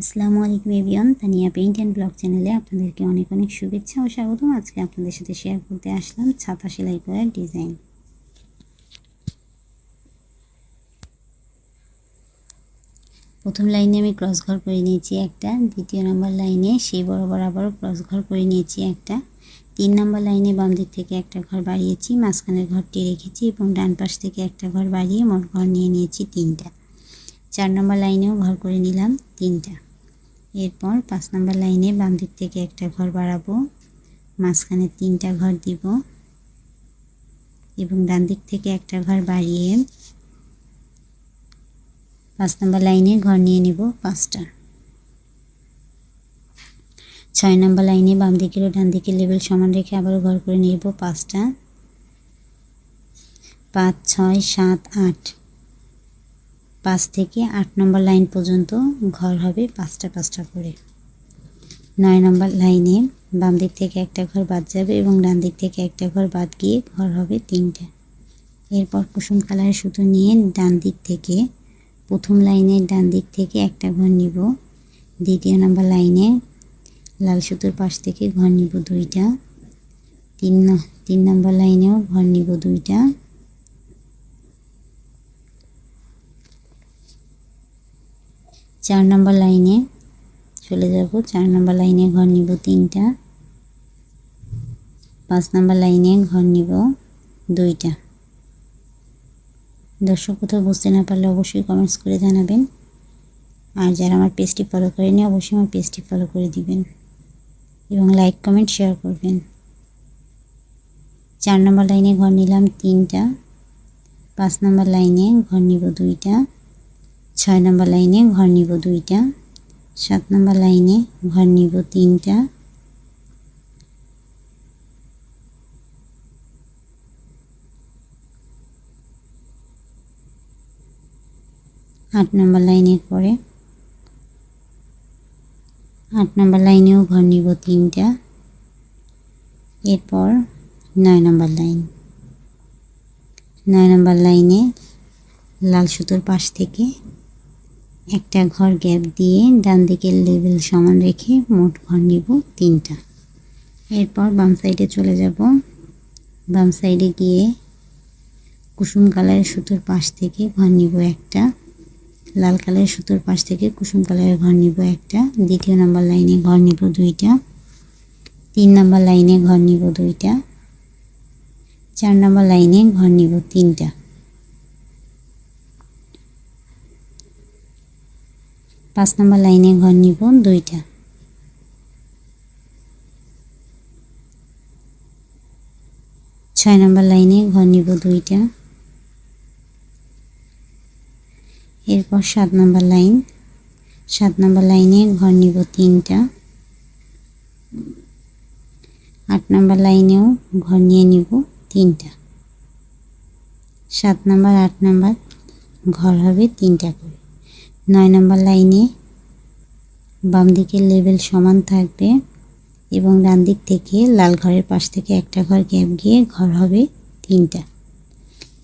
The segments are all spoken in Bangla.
আসসালামু আলাইকুম এভিয়ন তানিয়া পেইন্ট অ্যান্ড ব্লগ চ্যানেলে আপনাদেরকে অনেক অনেক শুভেচ্ছা ও স্বাগতম। আজকে আপনাদের সাথে শেয়ার করতে আসলাম ছাতা সেলাই করার ডিজাইন প্রথম লাইনে আমি ক্রস ঘর করে নিয়েছি একটা, দ্বিতীয় নম্বর লাইনে সেই বরাবর আবারও ক্রস ঘর করে নিয়েছি একটা। তিন নম্বর লাইনে বাম দিক থেকে একটা ঘর বাড়িয়েছি, মাঝখানের ঘরটি রেখেছি এবং ডান পাশ থেকে একটা ঘর বাড়িয়ে মোট ঘর নিয়ে নিয়েছি তিনটা। চার নম্বর লাইনেও ঘর করে নিলাম তিনটা। এরপর পাঁচ নম্বর লাইনে বাম দিক থেকে একটা ঘর বাড়াবো। মাঝখানে তিনটা ঘর দিব। এবং ডান দিক থেকে একটা ঘর বাড়িয়ে পাঁচ নম্বর লাইনে ঘর নিয়ে নেব পাঁচটা। ছয় নম্বর লাইনে বাম দিকের ও ডান দিকের লেভেল সমান রেখে আবারও ঘর করে নেব পাঁচটা। পাঁচ, ছয়, সাত, আট। পাঁচ থেকে আট নম্বর লাইন পর্যন্ত ঘর হবে পাঁচটা পাঁচটা করে। নয় নম্বর লাইনে বাম দিক থেকে একটা ঘর বাদ যাবে এবং ডান দিক থেকে একটা ঘর বাদ গিয়ে ঘর হবে তিনটা। এরপর কুসুম কালারের সুতো নিয়ে ডান দিক থেকে প্রথম লাইনের ডান দিক থেকে একটা ঘর নিব। দ্বিতীয় নম্বর লাইনে লাল সুতোর পাশ থেকে ঘর নিব দুইটা। তিন তিন নম্বর লাইনেও ঘর নিব দুইটা। চার নম্বর লাইনে চলে যাব। চার নম্বর লাইনে ঘর নিব তিনটা। পাঁচ নম্বর লাইনে ঘর নিব দুইটা। দর্শক, কোথাও বুঝতে না পারলে অবশ্যই কমেন্টস করে জানাবেন। আর যারা আমার পেজটি ফলো করেনি অবশ্যই আমার পেজটি ফলো করে দিবেন এবং লাইক কমেন্ট শেয়ার করবেন। চার নম্বর লাইনে ঘর নিলাম তিনটা। পাঁচ নম্বর লাইনে ঘর নিব দুইটা। ছয় নম্বর লাইনে ঘর নিব দুইটা, সাত নম্বর লাইনে ঘর নিব তিনটা। আট নম্বর লাইনের পরে আট নম্বর লাইনেও ঘর নিব তিনটা। এরপর নয় নম্বর লাইন। নয় নম্বর লাইনে লাল সুতোর পাশ থেকে একটা ঘর গ্যাপ দিয়ে ডান দিকের লেভেল সমান রেখে মোট ঘর নিব তিনটা। এরপর বাম সাইডে চলে যাব। বাম সাইডে গিয়ে কুসুম কালারের সুতোর পাশ থেকে ঘর নিব একটা, লাল কালারের সুতোর পাশ থেকে কুসুম কালারের ঘর নিব একটা, দ্বিতীয় নাম্বার লাইনে ঘর নিব দুইটা, তিন নাম্বার লাইনে ঘর নিব দুইটা, চার নাম্বার লাইনে ঘর নিব তিনটা। পাঁচ নম্বর লাইনে ঘর নিব, দুইটা। ছয় নম্বর লাইনে ঘর নিব, দুইটা। এরপর সাত নম্বর লাইন। সাত নম্বর লাইনে ঘর নিব, তিনটা। আট নম্বর লাইনেও ঘর নিয়ে নিব, তিনটা। সাত নম্বর, আট নম্বর, ঘর হবে তিনটা করে। নয় নম্বর লাইনে বাম দিকের লেভেল সমান থাকবে এবং ডান দিক থেকে লাল ঘরের পাশ থেকে একটা ঘর গ্যাপ গিয়ে ঘর হবে তিনটা।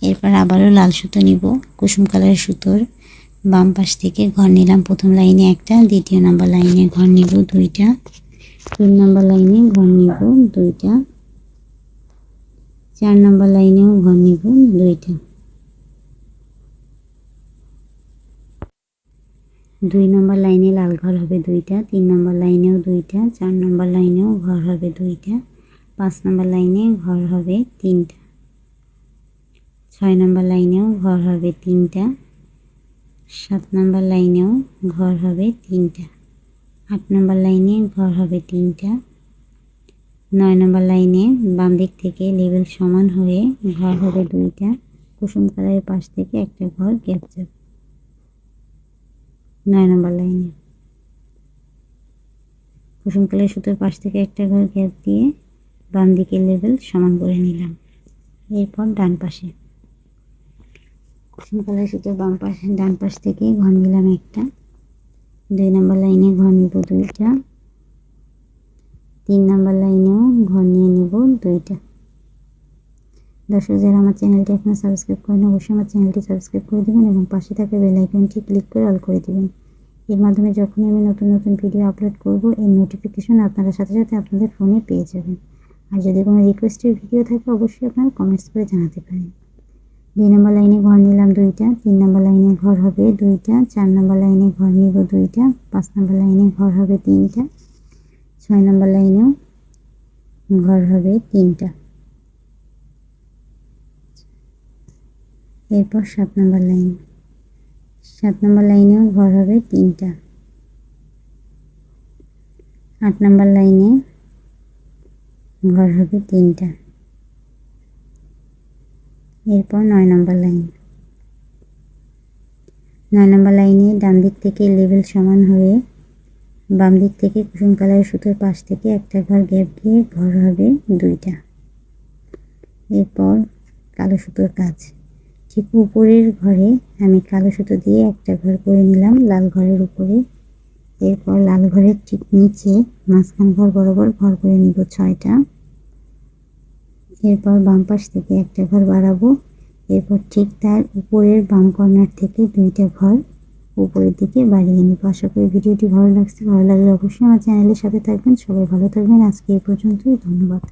এরপর আবারও লাল সুতো নিব, কুসুম কালারের সুতোর বাম পাশ থেকে ঘর নিলাম প্রথম লাইনে একটা, দ্বিতীয় নম্বর লাইনে ঘর নিব দুইটা, তিন নম্বর লাইনে ঘর নিব দুইটা, চার নম্বর লাইনেও ঘর নিব দুইটা। দুই নম্বর লাইনে লাল ঘর হবে দুইটা, তিন নম্বর লাইনেও দুইটা, চার নম্বর লাইনেও ঘর হবে দুইটা, পাঁচ নম্বর লাইনে ঘর হবে তিনটা, ছয় নম্বর লাইনেও ঘর হবে তিনটা, সাত নম্বর লাইনেও ঘর হবে তিনটা, আট নম্বর লাইনে ঘর হবে তিনটা, নয় নম্বর লাইনে বাম দিক থেকে লেভেল সমান হয়ে ঘর হবে দুইটা, কুসুম কালারের পাশ থেকে একটা ঘর গ্যাপ যাবে। নয় নম্বর লাইনে। কুসুম কালারের সুতোর পাশ থেকে একটা ঘর গ্যাপ দিয়ে বাম দিকের লেভেল সমান করে নিলাম। এরপর ডান পাশে। কুসুম কালার সুতোর বাম পাশে, ডান পাশ থেকে ঘর নিলাম একটা। দুই নম্বর লাইনে ঘর নিব দুইটা। তিন নম্বর লাইনেও ঘর নিয়ে নিব দুইটা। দর্শক, যারা আমার চ্যানেলটি এখনও সাবস্ক্রাইব করেন অবশ্যই আমার চ্যানেলটি সাবস্ক্রাইব করে দেবেন এবং পাশে থাকা বেল আইকনটি ক্লিক করে অল করে দেবেন। এর মাধ্যমে যখনই আমি নতুন নতুন ভিডিও আপলোড করব এর নোটিফিকেশন আপনারা সাথে সাথে আপনাদের ফোনে পেয়ে যাবেন। আর যদি কোনো রিকোয়েস্টের ভিডিও থাকে, অবশ্যই আপনারা কমেন্টস করে জানাতে পারেন। দুই নম্বর লাইনে ঘর নিলাম দুইটা, তিন নম্বর লাইনে ঘর হবে দুইটা, চার নম্বর লাইনে ঘর নিব দুইটা, পাঁচ নম্বর লাইনে ঘর হবে তিনটা, ছয় নম্বর লাইনেও ঘর হবে তিনটা। এরপর সাত নম্বর লাইন। সাত নম্বর লাইনেও ঘর হবে তিনটা। আট নম্বর লাইনে ঘর হবে তিনটা। এরপর নয় নম্বর লাইন। নয় নম্বর লাইনে ডান দিক থেকে লেভেল সমান হয়ে বাম দিক থেকে কুসুম কালারের সুতোর পাশ থেকে একটা ঘর গ্যাপ দিয়ে ঘর হবে দুইটা। এরপর কালো সুতোর কাজ। ঠিক উপরের ঘরে আমি কালো সুতো দিয়ে একটা ঘর করে নিলাম লাল ঘরের উপরে। এরপর লাল ঘরের ঠিক নিচে মাঝখান ঘর বরাবর ঘর করে নিব ছয়টা। এরপর বাম পাশ থেকে একটা ঘর বাড়াবো। এরপর ঠিক তার উপরের বাম কর্নার থেকে দুইটা ঘর উপরের দিকে বাড়িয়ে নিব। আশা করি ভিডিওটি ভালো লাগছে। ভালো লাগলে অবশ্যই আমার চ্যানেলের সাথে থাকবেন। সবাই ভালো থাকবেন। আজকে এই পর্যন্তই। ধন্যবাদ।